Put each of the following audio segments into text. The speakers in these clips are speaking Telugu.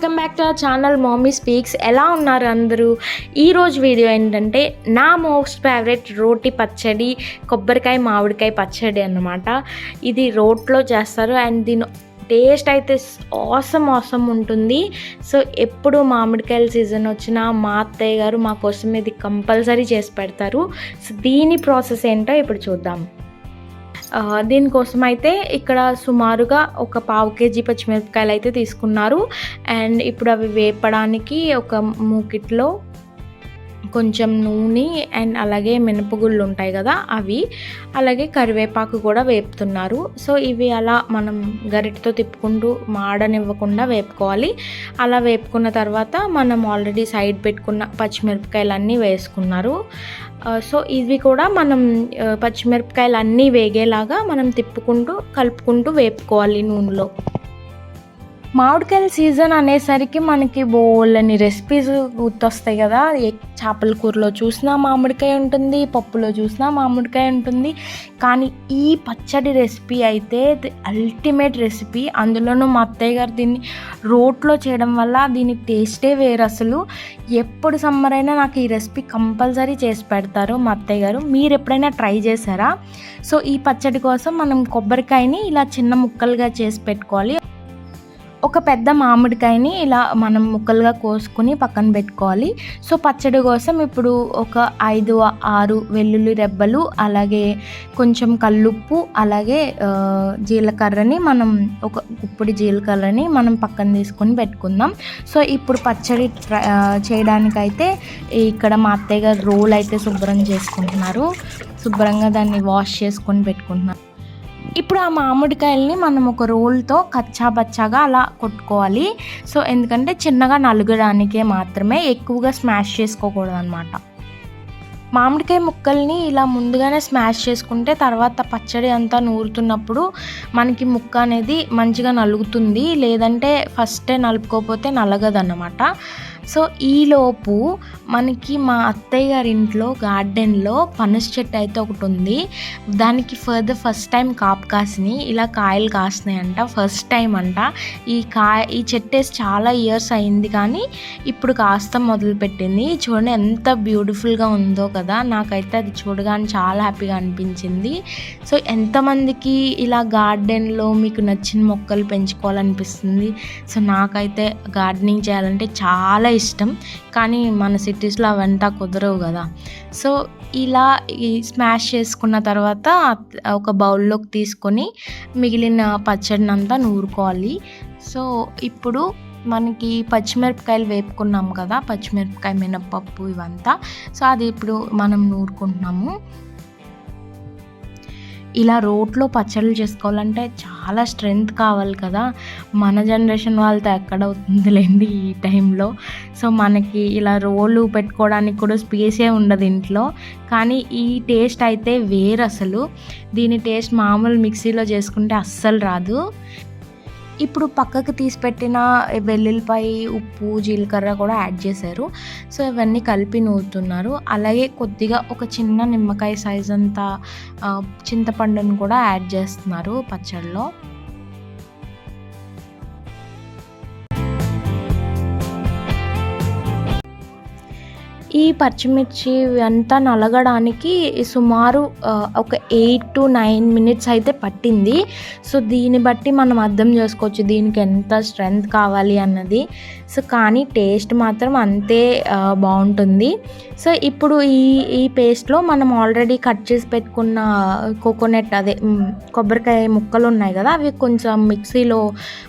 Welcome back to our channel Mummy Speaks. ఎలా ఉన్నారు అందరూ? ఈరోజు వీడియో ఏంటంటే నా మోస్ట్ ఫేవరెట్ రోటి పచ్చడి కొబ్బరికాయ మామిడికాయ పచ్చడి అన్నమాట. ఇది రోట్లో చేస్తారు అండ్ దీని టేస్ట్ అయితే ఆసమ్ ఆసమ్ ఉంటుంది. సో ఎప్పుడు మామిడికాయల సీజన్ వచ్చినా మా అత్తయ్య గారు మా కోసం ఇది కంపల్సరీ చేసి పెడతారు. సో దీని ప్రాసెస్ ఏంటో ఇప్పుడు చూద్దాం. దీనికోసం అయితే ఇక్కడ సుమారుగా ఒక పావు కేజీ పచ్చిమిరపకాయలు అయితే తీసుకున్నారు. అండ్ ఇప్పుడు అవి వేపడానికి ఒక మూకిట్లో కొంచెం నూనె అండ్ అలాగే మినపగుళ్ళు ఉంటాయి కదా అవి. అలాగే కరివేపాకు కూడా వేపుతున్నారు. సో ఇవి అలా మనం గరిటతో తిప్పుకుంటూ మాడనివ్వకుండా వేపుకోవాలి. అలా వేపుకున్న తర్వాత మనం ఆల్రెడీ సైడ్ పెట్టుకున్న పచ్చిమిరపకాయలు అన్నీ వేసుకున్నారు సో ఇవి కూడా మనం పచ్చిమిరపకాయలు అన్నీ వేగేలాగా మనం తిప్పుకుంటూ కలుపుకుంటూ వేపుకోవాలి నూనెలో. మామిడికాయల సీజన్ అనేసరికి మనకి బోళ్ళని రెసిపీస్ గుర్తొస్తాయి కదా. ఏ చేపల కూరలో చూసినా మామిడికాయ ఉంటుంది పప్పులో చూసినా మామిడికాయ ఉంటుంది. కానీ ఈ పచ్చడి రెసిపీ అయితే అల్టిమేట్ రెసిపీ అందులోనూ మా అత్తయ్య గారు దీన్ని రోట్లో చేయడం వల్ల దీని టేస్టే వేరు అసలు. ఎప్పుడు సమ్మర్ అయినా నాకు ఈ రెసిపీ కంపల్సరీ చేసి పెడతారు మా అత్తయ్య గారు. మీరు ఎప్పుడైనా ట్రై చేశారా? సో ఈ పచ్చడి కోసం మనం కొబ్బరికాయని ఇలా చిన్న ముక్కలుగా చేసి పెట్టుకోవాలి. ఒక పెద్ద మామిడికాయని ఇలా మనం ముక్కలుగా కోసుకుని పక్కన పెట్టుకోవాలి. సో పచ్చడి కోసం ఇప్పుడు ఒక ఐదు ఆరు వెల్లుల్లి రెబ్బలు అలాగే కొంచెం కల్లుప్పు అలాగే జీలకర్రని మనం ఒక గుప్పిడి జీలకర్రని మనం పక్కన తీసుకొని పెట్టుకుందాం. సో ఇప్పుడు పచ్చడి చేయడానికైతే ఇక్కడ మా అత్తయ్య గారు రోల్ అయితే శుభ్రం చేసుకుంటున్నారు. శుభ్రంగా దాన్ని వాష్ చేసుకొని పెట్టుకుంటున్నారు. ఇప్పుడు ఆ మామిడికాయల్ని మనం ఒక రోల్తో కచ్చా బచ్చాగా అలా కొట్టుకోవాలి. సో ఎందుకంటే చిన్నగా నలుగడానికే మాత్రమే ఎక్కువగా స్మాష్ చేసుకోకూడదు అనమాట మామిడికాయ ముక్కల్ని ఇలా ముందుగానే స్మాష్ చేసుకుంటే తర్వాత పచ్చడి అంతా నూరుతున్నప్పుడు మనకి ముక్క అనేది మంచిగా నలుగుతుంది. లేదంటే ఫస్టే నలుపుకోకపోతే నలగదన్నమాట. సో ఈలోపు మనకి మా అత్తయ్య గారి ఇంట్లో గార్డెన్లో పనస చెట్టు అయితే ఒకటి ఉంది. దానికి ఫర్దర్ ఫస్ట్ టైం కాపు కాసినాయి ఇలా కాయలు కాసినాయంట ఫస్ట్ టైం అంట. ఈ కాయ ఈ చెట్టేసి చాలా ఇయర్స్ అయింది కానీ ఇప్పుడు కాస్త మొదలుపెట్టింది చూడండి ఎంత బ్యూటిఫుల్గా ఉందో కదా నాకైతే అది చూడగానే చాలా హ్యాపీగా అనిపించింది. సో ఎంతమందికి ఇలా గార్డెన్లో మీకు నచ్చిన మొక్కలు పెంచుకోవాలనిపిస్తుంది? సో నాకైతే గార్డెనింగ్ చేయాలంటే చాలా ఇష్టం కానీ మన సిటీస్లో అవంతా కుదరవు కదా. సో ఇలా ఈ స్మాష్ చేసుకున్న తర్వాత ఒక బౌల్లోకి తీసుకొని మిగిలిన పచ్చడిని అంతా నూరుకోవాలి. సో ఇప్పుడు మనకి పచ్చిమిరపకాయలు వేపుకున్నాం కదా పచ్చిమిరపకాయ మినపప్పు ఇవంతా. సో అది ఇప్పుడు మనం నూరుకుంటున్నాము. ఇలా రోట్లో పచ్చళ్ళు చేసుకోవాలంటే చాలా స్ట్రెంగ్త్ కావాలి కదా. మన జనరేషన్ వాళ్ళతో ఎక్కడ అవుతుందిలేండి ఈ టైంలో. సో మనకి ఇలా రోలు పెట్టుకోవడానికి కూడా స్పేసే ఉండదు ఇంట్లో. కానీ ఈ టేస్ట్ అయితే వేరు అసలు దీని టేస్ట్ మామూలు మిక్సీలో చేసుకుంటే అస్సలు రాదు. ఇప్పుడు పక్కకు తీసి పెట్టిన వెల్లుల్లిపాయ ఉప్పు జీలకర్ర కూడా యాడ్ చేశారు. సో ఇవన్నీ కలిపి నూరుతున్నారు. అలాగే కొద్దిగా ఒక చిన్న నిమ్మకాయ సైజ్ అంతా చింతపండును కూడా యాడ్ చేస్తున్నారు పచ్చడిలో ఈ పచ్చిమిర్చి అంతా నలగడానికి సుమారు ఒక ఎయిట్ టు నైన్ మినిట్స్ అయితే పట్టింది. సో దీన్ని బట్టి మనం అర్థం చేసుకోవచ్చు దీనికి ఎంత స్ట్రెంగ్త్ కావాలి అన్నది. సో కానీ టేస్ట్ మాత్రం అంతే బాగుంటుంది. సో ఇప్పుడు ఈ ఈ పేస్ట్లో మనం ఆల్రెడీ కట్ చేసి పెట్టుకున్న కోకోనట్ అదే కొబ్బరికాయ ముక్కలు ఉన్నాయి కదా అవి కొంచెం మిక్సీలో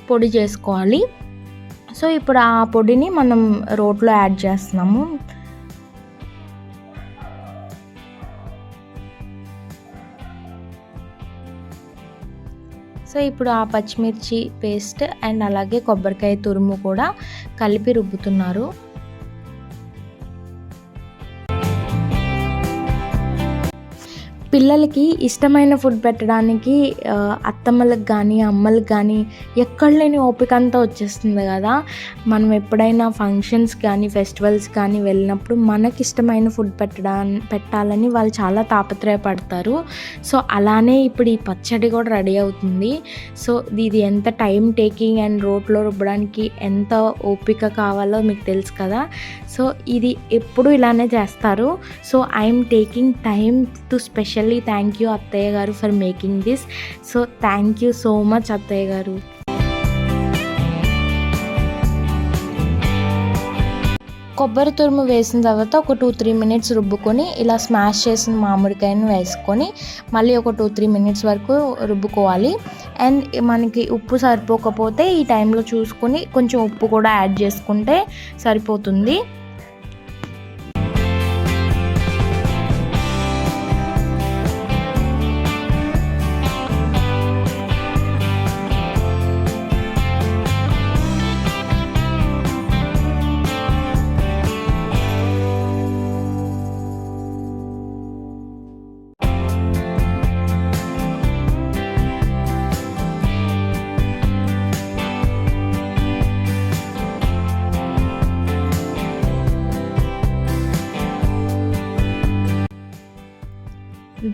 పొడి చేసుకోవాలి. సో ఇప్పుడు ఆ పొడిని మనం రోట్లో యాడ్ చేస్తున్నాము. సో ఇప్పుడు ఆ పచ్చిమిర్చి పేస్ట్ అండ్ అలాగే కొబ్బరికాయ తురుము కూడా కలిపి రుబ్బుతున్నారు. పిల్లలకి ఇష్టమైన ఫుడ్ పెట్టడానికి అత్తమ్మలకు కానీ అమ్మలకు కానీ ఎక్కడ లేని ఓపిక అంతా వచ్చేస్తుంది కదా. మనం ఎప్పుడైనా ఫంక్షన్స్ కానీ ఫెస్టివల్స్ కానీ వెళ్ళినప్పుడు మనకి ఇష్టమైన ఫుడ్ పెట్టడా పెట్టాలని వాళ్ళు చాలా తాపత్రయపడతారు. సో అలానే ఇప్పుడు ఈ పచ్చడి కూడా రెడీ అవుతుంది. సో ఇది ఎంత టైం టేకింగ్ అండ్ రోట్లో రుబ్బడానికి ఎంత ఓపిక కావాలో మీకు తెలుసు కదా. సో ఇది ఎప్పుడు ఇలానే చేస్తారు. So I'm taking time to special specially thank you అత్తయ్య గారు for making this so thank you so much అత్తయ్య గారు కొబ్బరి తురుము వేసిన తర్వాత ఒక టూ త్రీ మినిట్స్ రుబ్బుకొని ఇలా స్మాష్ చేసిన మామిడికాయను వేసుకొని మళ్ళీ ఒక టూ త్రీ మినిట్స్ వరకు రుబ్బుకోవాలి. అండ్ మనకి ఉప్పు సరిపోకపోతే ఈ టైంలో చూసుకొని కొంచెం ఉప్పు కూడా యాడ్ చేసుకుంటే సరిపోతుంది.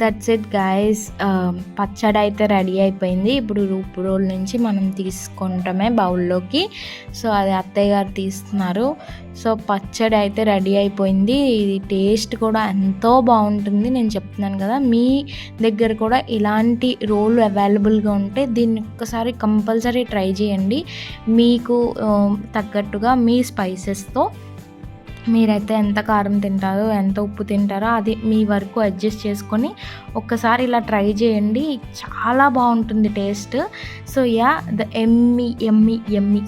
దట్స్ ఇట్ గాయస్ పచ్చడి అయితే రెడీ అయిపోయింది. ఇప్పుడు రూపు రోల్ నుంచి మనం తీసుకుంటామే బౌల్లోకి. సో అది అత్తయ్య గారు తీస్తున్నారు. సో పచ్చడి అయితే రెడీ అయిపోయింది. ఇది టేస్ట్ కూడా ఎంతో బాగుంటుంది. నేను చెప్తున్నాను కదా మీ దగ్గర కూడా ఇలాంటి రోల్ అవైలబుల్గా ఉంటే దీన్ని ఒక్కసారి కంపల్సరీ ట్రై చేయండి. మీకు తగ్గట్టుగా మీ స్పైసెస్తో మీరైతే ఎంత కారం తింటారో ఎంత ఉప్పు తింటారో అది మీ వరకు అడ్జస్ట్ చేసుకొని ఒక్కసారి ఇలా ట్రై చేయండి. చాలా బాగుంటుంది టేస్ట్. సో యా ద ఎమ్మి ఎమ్మి ఎమ్మి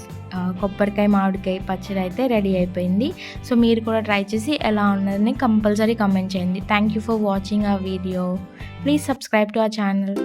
కొబ్బరికాయ మామిడికాయ పచ్చడి అయితే రెడీ అయిపోయింది. సో మీరు కూడా ట్రై చేసి ఎలా ఉన్నదని కంపల్సరీ కమెంట్ చేయండి. Thank you for watching the video please subscribe to the channel